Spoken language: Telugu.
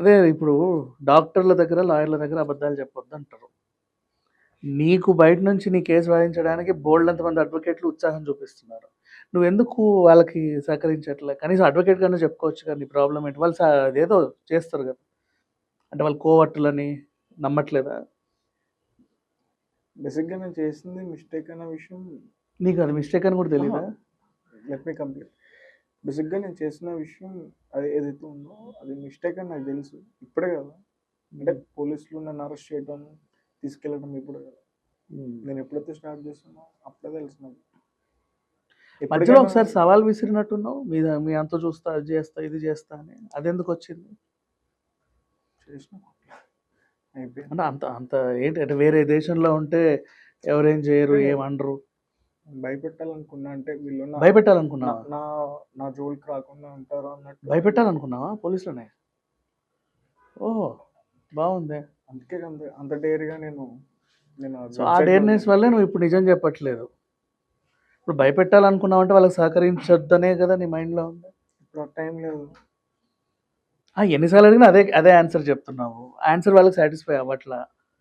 అదే ఇప్పుడు డాక్టర్ల దగ్గర లాయర్ల దగ్గర అబద్ధాలు చెప్పొద్దు అంటారు. నీకు బయట నుంచి నీ కేసు వాదించడానికి బోల్డ్ అంతమంది అడ్వకేట్లు ఉత్సాహం చూపిస్తున్నారు. నువ్వు ఎందుకు వాళ్ళకి సహకరించట్లే? కనీసం అడ్వకేట్ కన్నా చెప్పుకోవచ్చు కానీ నీ ప్రాబ్లం ఏంటి? వాళ్ళు అదేదో చేస్తారు కదా. అంటే వాళ్ళు కోవట్టులని నమ్మట్లేదా? బేసిక్గా నేను చేసింది మిస్టేక్ అనే విషయం నీకు అది మిస్టేక్ అని కూడా తెలియదా లెట్ మీ కంప్లీట్ బేసిక్గా నేను చేసిన విషయం అది ఏదైతే ఉందో అది మిస్టేక్ అని నాకు తెలుసు. ఇప్పుడే కదా. అంటే పోలీసులు నన్ను అరెస్ట్ చేయడం తీసుకెళ్ళడం ఇప్పుడే కదా. నేను ఎప్పుడైతే స్టార్ట్ చేస్తున్నా అప్పుడే తెలుసు నాకు. మధ్యలో ఒకసారి సవాల్ విసిరినట్టున్నావు? మీద మీ అంత చూస్తా అది చేస్తా ఇది చేస్తా అని. అదెందుకు వచ్చింది? అంటే అంత అంత ఏంటి? అంటే వేరే దేశంలో ఉంటే ఎవరేం చేయరు ఏమనరు భయపెట్టాలనుకున్నా అంటే వీళ్ళు నా- భయపెట్టాలనుకున్నావా నా నా జోలికి రాకుండా ఉంటారు అన్నట్టు. భయపెట్టాలనుకున్నావా పోలీసులనే? ఓహో బాగుంది. అందుకే అంత అంత డేర్గా నేను నేను సో ఆ డేర్నెస్ వల్లే నువ్వు ఇప్పుడు నిజం చెప్పట్లేదు. ఇప్పుడు భయపెట్టాలనుకున్నావు అంటే వాళ్ళకి సహకరించొద్దనే కదా నీ మైండ్లో ఉంది? ఇప్పుడు టైం లేదు. ఆ, ఎన్నిసార్లు అడిగినా అదే అదే ఆన్సర్ చెప్తున్నావు. ఆన్సర్ వాళ్ళకి సాటిస్ఫై అవ్వట్లా.